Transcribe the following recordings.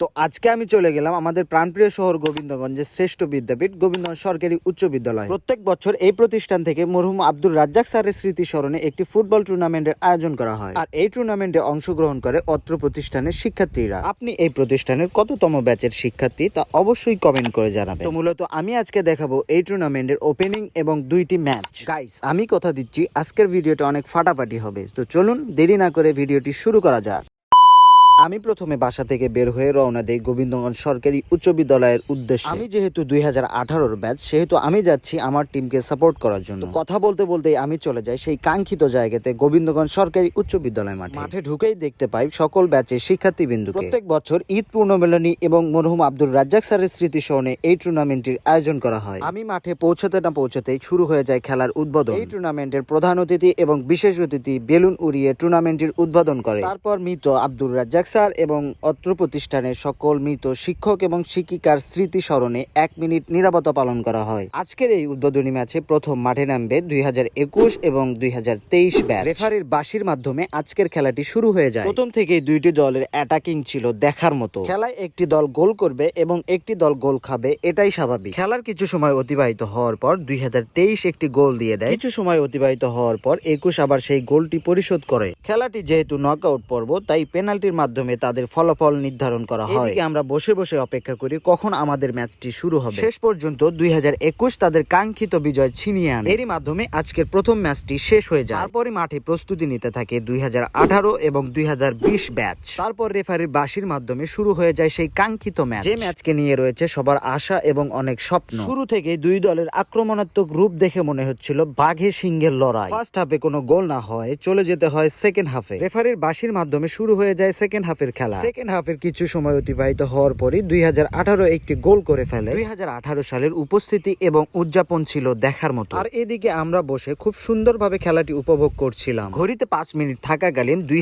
তো আজকে আমি চলে গেলাম আমাদের প্রাণপ্রিয় শহর গোবিন্দগঞ্জের শ্রেষ্ঠ বিদ্যাপীঠ, গোবিন্দগঞ্জ সরকারি উচ্চ বিদ্যালয়। প্রত্যেক বছর এই প্রতিষ্ঠান থেকে মরহুম আব্দুল রাজ্জাক স্যারের স্মৃতি স্মরণে একটি ফুটবল টুর্নামেন্টের আয়োজন করা হয়। আর এই টুর্নামেন্টে অংশগ্রহণ করে অত্র প্রতিষ্ঠানের শিক্ষার্থীরা। আপনি এই প্রতিষ্ঠানের কততম ব্যাচের শিক্ষার্থী তা অবশ্যই কমেন্ট করে জানাবেন। তো মূলত আমি আজকে দেখাবো এই টুর্নামেন্টের ওপেনিং এবং দুইটি ম্যাচ। গাইস আমি কথা দিচ্ছি, আজকের ভিডিওটা অনেক ফাটাফাটি হবে। তো চলুন দেরি না করে ভিডিওটি শুরু করা যাক। আমি প্রথমে বাসা থেকে বের হয়ে রওনা দেই গোবিন্দগঞ্জ সরকারি উচ্চ বিদ্যালয়ের উদ্দেশ্যে। আমি যেহেতু দুই হাজার আঠারোর ব্যাচ সেহেতু আমি যাচ্ছি আমার টিমকে সাপোর্ট করার জন্য। কথা বলতে বলতেই আমি চলে যাই সেই কাঙ্ক্ষিত জায়গাতে গোবিন্দগঞ্জ সরকারি উচ্চ বিদ্যালয় মাঠে। মাঠে ঢুকেই দেখতে পাই সকল ব্যাচের শিক্ষার্থী বিন্দু প্রত্যেক বছর ঈদ পূর্ণমেলনী এবং মরহুম আব্দুল রাজ্জাক স্যারের স্মৃতি স্মরণে এই টুর্নামেন্টটির আয়োজন করা হয়। আমি মাঠে পৌঁছাতে না পৌঁছাতেই শুরু হয়ে যায় খেলার উদ্বোধন। এই টুর্নামেন্টের প্রধান অতিথি এবং বিশেষ অতিথি বেলুন উড়িয়ে টুর্নামেন্টটির উদ্বোধন করে। তারপর মৃত আব্দুল রাজ্জাক স্যার এবং অত্র প্রতিষ্ঠানের সকল মৃত শিক্ষক এবং শিক্ষিকার স্মৃতি স্মরণে এক মিনিট নিরাপত্তা পালন করা হয়। আজকের এই উদ্বোধনী ম্যাচে প্রথম মাঠে নামবে দুই হাজার একুশ এবং দুই ব্যাচ। রেফারির বাসির মাধ্যমে আজকের খেলাটি শুরু হয়ে যায়। প্রথম থেকেই দুইটি দলের অ্যাটাকিং ছিল দেখার মতো। খেলায় একটি দল গোল করবে এবং একটি দল গোল খাবে, এটাই স্বাভাবিক। খেলার কিছু সময় অতিবাহিত হওয়ার পর দুই হাজার তেইশ একটি গোল দিয়ে দেয়। কিছু সময় অতিবাহিত হওয়ার পর একুশ আবার সেই গোলটি পরিশোধ করে। খেলাটি যেহেতু নক আউট পর্ব, তাই পেনাল্টির মাধ্যমে তাদের ফলাফল নির্ধারণ করা হয়। আমরা বসে বসে অপেক্ষা করি কখন আমাদের ম্যাচটি শুরু হবে। শেষ পর্যন্ত দুই হাজার একুশ তাদের কাঙ্ক্ষিত বিজয় ছিনিয়ে আনে। এরই মাধ্যমে আজকের প্রথম ম্যাচটি শেষ হয়ে যায়। তারপরে মাঠে প্রস্তুতি নিতে থাকে দুই এবং দুই ব্যাচ। তারপর রেফারির বাসির মাধ্যমে শুরু হয়ে যায় সেই কাঙ্ক্ষিত ম্যাচ। যে ম্যাচকে নিয়ে রয়েছে সবার আশা এবং অনেক স্বপ্ন। শুরু থেকে দুই দলের আক্রমণাত্মক রূপ দেখে মনে হচ্ছিল বাঘে সিংহের লড়াই। ফার্স্ট হাফে কোনো গোল না হয় চলে যেতে হয় সেকেন্ড হাফে। রেফারির বাসির মাধ্যমে শুরু হয়ে যায় সেকেন্ড হাফের খেলা। সেকেন্ড হাফের কিছু সময় অতিবাহিত হওয়ার পরই দুই একটি গোল করে ফেলে। দুই সালের উপস্থিতি এবং উদযাপন ছিল দেখার মতো। আর এদিকে আমরা বসে খুব সুন্দরভাবে খেলাটি উপভোগ করছিলাম। ঘড়িতে পাঁচ মিনিট থাকাকালীন দুই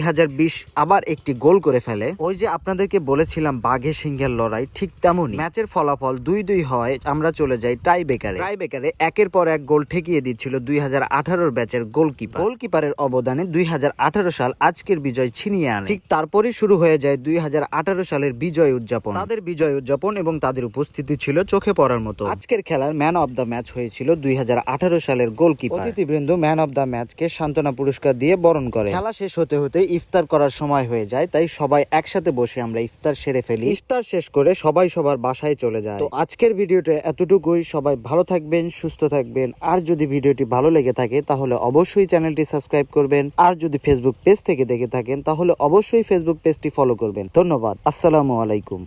আবার একটি গোল করে ফেলে। ওই যে আপনাদেরকে বলেছিলাম বাঘে সিংহের লড়াই ঠিক তেমনই। ম্যাচের ফলাফল দুই দুই হয় আমরা চলে যাই টাই বেকারে টাই বেকারে একের পর এক গোল ঠেকিয়ে দিচ্ছিল দুই হাজার আঠারোর ব্যাচের গোলকিপার গোলকিপারের অবদানে দুই হাজার আঠারো সাল আজকের বিজয় ছিনিয়ে আনে। ঠিক তারপরে শুরু হয়ে যায় দুই হাজার আঠারো সালের বিজয় উদযাপন। তাদের বিজয় উদযাপন এবং তাদের উপস্থিতি ছিল চোখে পড়ার মতো। আজকের খেলার ম্যান অব দ্য ম্যাচ হয়েছিল দুই সালের গোলকিপার। অতিথিবৃন্দ ম্যান অব দ্য ম্যাচকে সান্ত্বনা পুরস্কার দিয়ে বরণ করে। খেলা শেষ হতে হতে ইফতার করার সময় হয়ে যায়, তাই সবাই একসাথে বসে আমরা ইফতার সেরে ফেলি। ইফতার শেষ করে সবাই সবার বাসায় চলে যায়। তো আজকের ভিডিওটা এতটুকুই। সবাই ভালো থাকবেন, সুস্থ থাকবেন। আর যদি ভিডিওটি ভালো লেগে থাকে, তাহলে অবশ্যই চ্যানেলটি সাবস্ক্রাইব করবেন। আর যদি ফেসবুক পেজ থেকে দেখে থাকেন, তাহলে অবশ্যই ফেসবুক পেজটি ফলো করবেন। ধন্যবাদ। আসসালামু আলাইকুম।